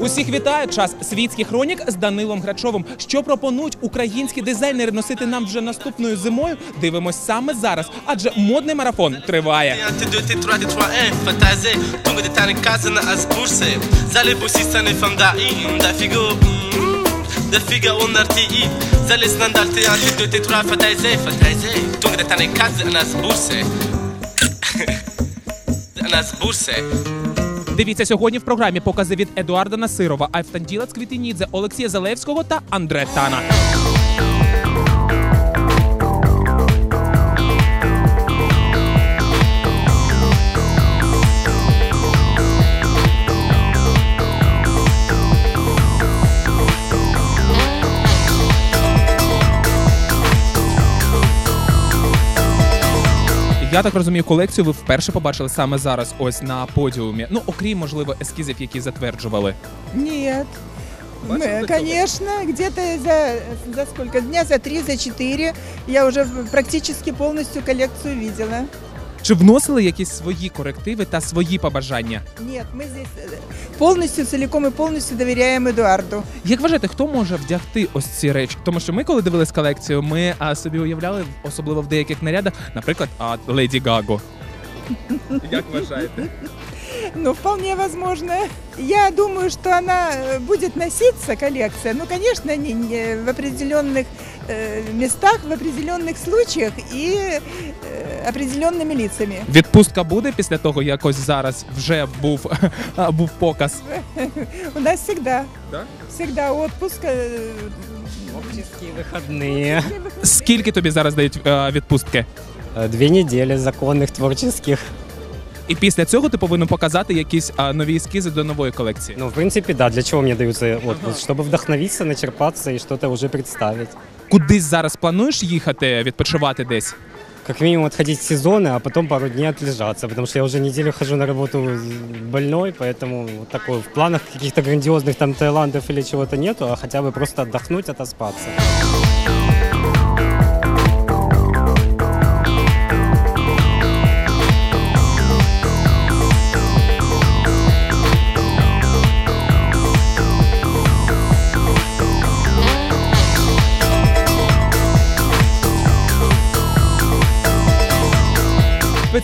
Усіх вітаю! Час світських хронік з Данилом Грачовим. Що пропонують українські дизайнери носити нам вже наступною зимою? Дивимось саме зараз, адже модний марафон триває. Дивіться сьогодні в програмі покази від Едуарда Насирова, Айфтанділа Сквітинідзе Олексія Залевського та Андре Тана. Я так розумію, колекцію ви вперше побачили саме зараз, ось на подіумі. Ну, окрім можливо ескізів, які затверджували. Нет. Бачите, Мы, готовы? конечно, где-то за, за сколько? Дня за три, за четыре я уже практически полностью коллекцию видела. Чи вносили якісь свої корективи та свої побажання? Нет, мы здесь э, полностью, целиком и полностью доверяем Эдуарду. Як вважаєте, хто може вдягти ось ці речі? Тому що ми, коли дивились колекцію, ми а, собі уявляли, особливо в деяких нарядах, наприклад, а, Леді Гаго. Як вважаєте? Ну, вполне возможно. Я думаю, что она э, будет носиться, коллекция, ну, конечно, не, не в определенных э, местах, в определенных случаях и э, определенными лицами. Відпустка буде після того, як ось зараз вже був, а, був показ. У нас всегда, Да? всегда отпуск. э, Творческие выходные. Скільки тобі зараз дають е, відпустки? Э, Две недели законных творческих. І після цього ти повинен показати якісь а, нові ескізи до нової колекції. Ну, в принципе, да, для чего мне даются отпуск? Чтобы вдохновиться, начерпаться и что-то уже представить. Кудись зараз плануєш їхати відпочивати десь? Как минимум отходить в сезоны, а потом пару дней отлежаться, потому что я уже неделю хожу на работу больной, поэтому вот такой в планах каких-то грандиозных там Таиландов или чего-то нету, а хотя бы просто отдохнуть, отоспаться.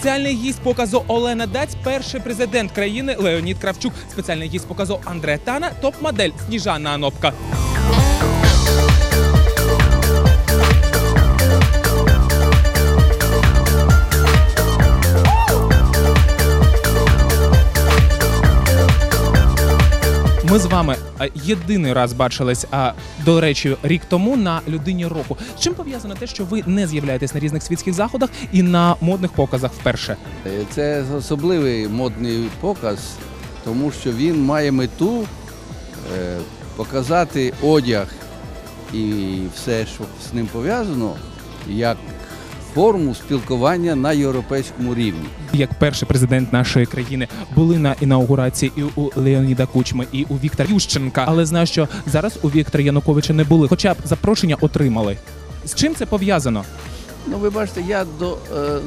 Спеціальний гість показу Олена Даць, перший президент країни Леонід Кравчук. Спеціальний гість показу Андре Тана, топ-модель Сніжана Анопка. Вами єдиний раз бачились, а до речі, рік тому на людині року. З чим пов'язано те, що ви не з'являєтесь на різних світських заходах і на модних показах вперше? Е, Це особливий модний показ, тому що він має мету е, показати одяг і все, що з ним пов'язано, як форму спілкування на європейському рівні. Як перший президент нашої країни були на інаугурації і у Леоніда Кучми, і у Віктора Ющенка. Але знаю, що зараз у Віктора Януковича не були, хоча б запрошення отримали. З чим це пов'язано? Ну, ви бачите, я до, е,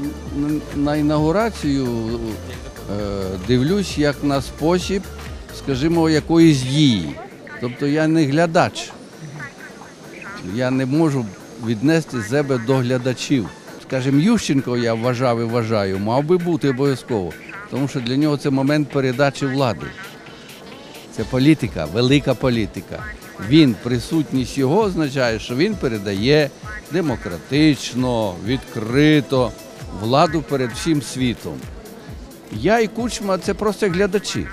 на інаугурацію е, дивлюсь як на спосіб, скажімо, якоїсь дії. Тобто я не глядач. Я не можу віднести себе до глядачів. Скажімо, Ющенко, я вважав і вважаю, мав би бути обов'язково, тому що для нього це момент передачі влади. Це політика, велика політика. Він, присутність його означає, що він передає демократично, відкрито владу перед всім світом. Я і Кучма це просто глядачі,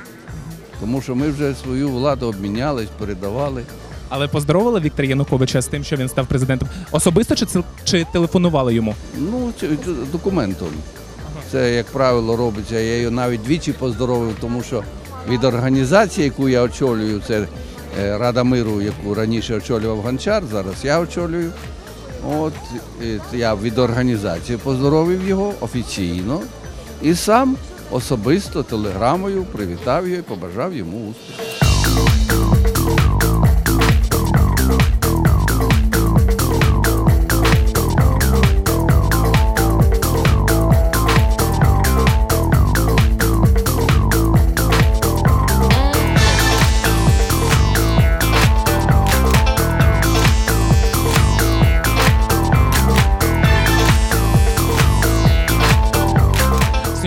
тому що ми вже свою владу обмінялись, передавали. Але поздоровили Віктора Януковича з тим, що він став президентом. Особисто чи, це- чи телефонували йому? Ну, документом. Це, як правило, робиться. Я її навіть двічі поздоровив, тому що від організації, яку я очолюю, це е, Рада миру, яку раніше очолював Гончар, зараз я очолюю. От я від організації поздоровив його офіційно і сам особисто телеграмою привітав його і побажав йому успіху.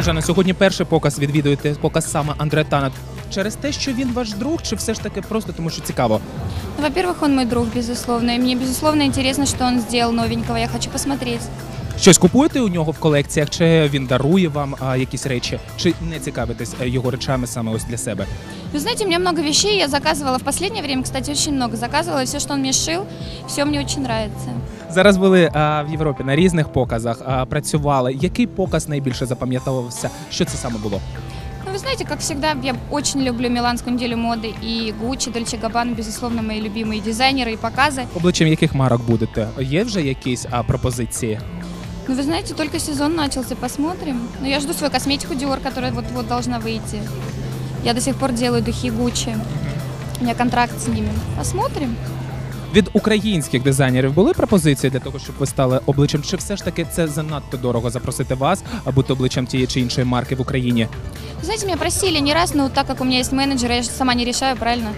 Сніжана, сьогодні перший показ відвідуєте показ саме Андре Танат. Через те, що він ваш друг, чи все ж таки просто тому, що цікаво? Ну, Во-первых, он мой друг, безусловно. И мне, безусловно, интересно, что он сделал новенького. Я хочу посмотреть. Щось купуєте у нього в колекціях, чи він дарує вам а, якісь речі, чи не цікавитесь е, його речами саме ось для себе? Вы знаете, у меня много вещей. Я заказывала в последнее время, кстати, очень много заказывала. Все, что он мне шил, все мне очень нравится. Зараз були а, в Європі на різних показах, а, працювали. Який показ найбільше запам'ятовувався? Що це саме було? Ну, вы знаете, как всегда, я очень люблю Миланскую неделю моды. И Гуччи, Дольче Габбана, безусловно, мои любимые дизайнеры и показы. Обличчям яких марок будете? Є вже якісь а, пропозиції? Ну, вы знаете, только сезон начался, посмотрим. Но я жду свою косметику Dior, которая вот-вот должна выйти. Я до сих пор делаю духи Гуччи. У меня контракт с ними. Посмотрим. Від українських дизайнерів були пропозиції для того, щоб ви стали обличчям? Чи все ж таки це занадто дорого запросити вас, а бути обличчям тієї чи іншої марки в Україні? Вы знаете, меня просили не раз, но так как у меня есть менеджер, я же сама не решаю, правильно,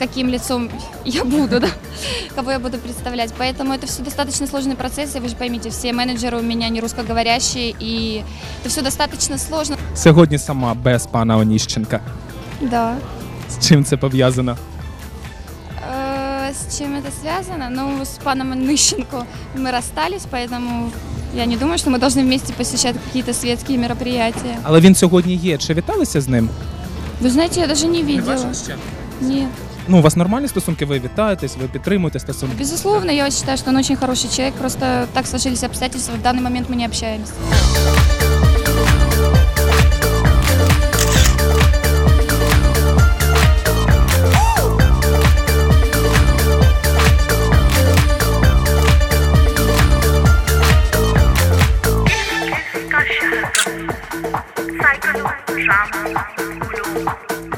каким лицом я буду, да, кого я буду представлять. Поэтому это все достаточно сложный процесс, и вы же поймите, все менеджеры у меня не русскоговорящие, и это все достаточно сложно. Сьогодні сама без пана Оніщенка. Да. З чим це пов'язано? Э, С чем это связано? Ну, с паном Ныщенко мы расстались, поэтому я не думаю, что мы должны вместе посещать какие-то светские мероприятия. Але він сьогодні є. Чи віталися з ним? Вы знаете, я даже не видела. ще? Нет. Ну, у вас нормальні стосунки, ви вітаєтесь, ви підтримуєте стосунки. Безусловно, я считаю, что он очень хороший человек, просто так сложились обстоятельства, в данный момент мы не общаемся.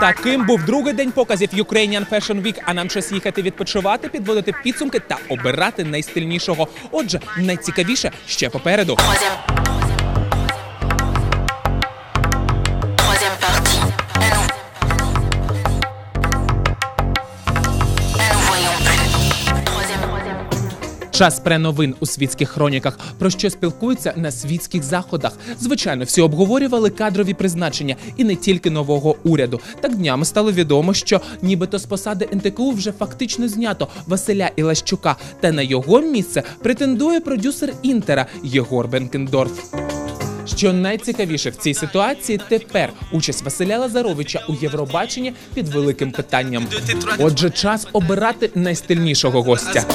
Таким був другий день показів Ukrainian Fashion Week, а нам час їхати відпочивати, підводити підсумки та обирати найстильнішого. Отже, найцікавіше ще попереду. Час преновин у світських хроніках, про що спілкуються на світських заходах. Звичайно, всі обговорювали кадрові призначення і не тільки нового уряду. Так днями стало відомо, що нібито з посади НТКУ вже фактично знято Василя Ілащука, та на його місце претендує продюсер Інтера Єгор Бенкендорф. Що найцікавіше в цій ситуації тепер участь Василя Лазаровича у Євробаченні під великим питанням. Отже, час обирати найстильнішого гостя.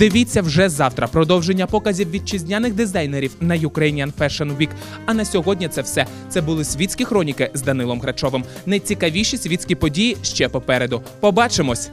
Дивіться вже завтра продовження показів вітчизняних дизайнерів на Ukrainian Fashion Week. А на сьогодні це все. Це були світські хроніки з Данилом Грачовим. Найцікавіші світські події ще попереду. Побачимось!